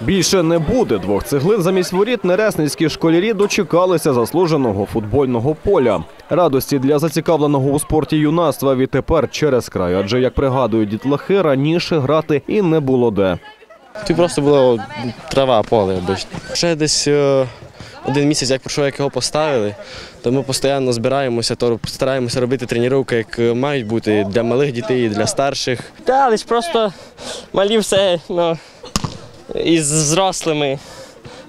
Більше не буде двох цеглин замість воріт. Нересницькі школярі дочекалися заслуженого футбольного поля. Радості для зацікавленого у спорті юнацтва відтепер через край. Адже як пригадують дітлахи, раніше грати і не було де. Тут просто було трава, поле обично. Ще десь е, один місяць, як пройшов, як його поставили, то ми постійно збираємося, то стараємося робити тренування, як мають бути для малих дітей, і для старших. Та, але ж просто малі все ну, із зрослими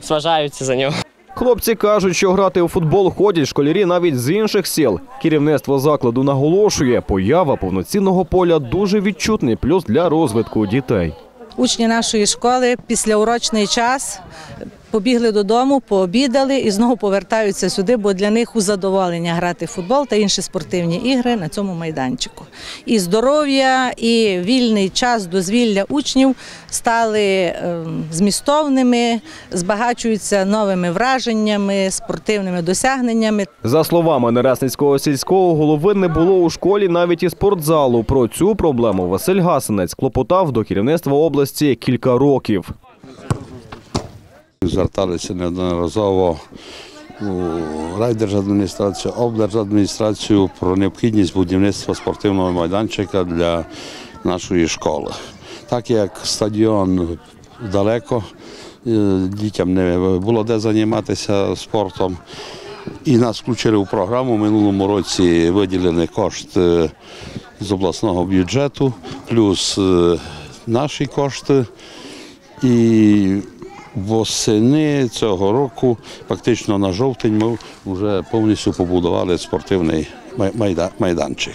зважаються за нього. Хлопці кажуть, що грати у футбол ходять школярі навіть з інших сіл. Керівництво закладу наголошує, поява повноцінного поля дуже відчутний плюс для розвитку дітей. Учні нашої школи після урочний час побігли додому, пообідали і знову повертаються сюди, бо для них у задоволення грати в футбол та інші спортивні ігри на цьому майданчику. І здоров'я, і вільний час дозвілля учнів стали ем, змістовними, збагачуються новими враженнями, спортивними досягненнями. За словами Нересницького сільського голови, не було у школі навіть і спортзалу. Про цю проблему Василь Гасинець клопотав до керівництва області кілька років. Зверталися неодноразово у райдержадміністрацію, облдержадміністрацію про необхідність будівництва спортивного майданчика для нашої школи. Так як стадіон далеко, е, дітям не було де займатися спортом. І нас включили у програму. Минулому році виділені кошти з обласного бюджету, плюс е, наші кошти. І восени цього року, фактично на жовтень, ми вже повністю побудували спортивний май- майда- майданчик.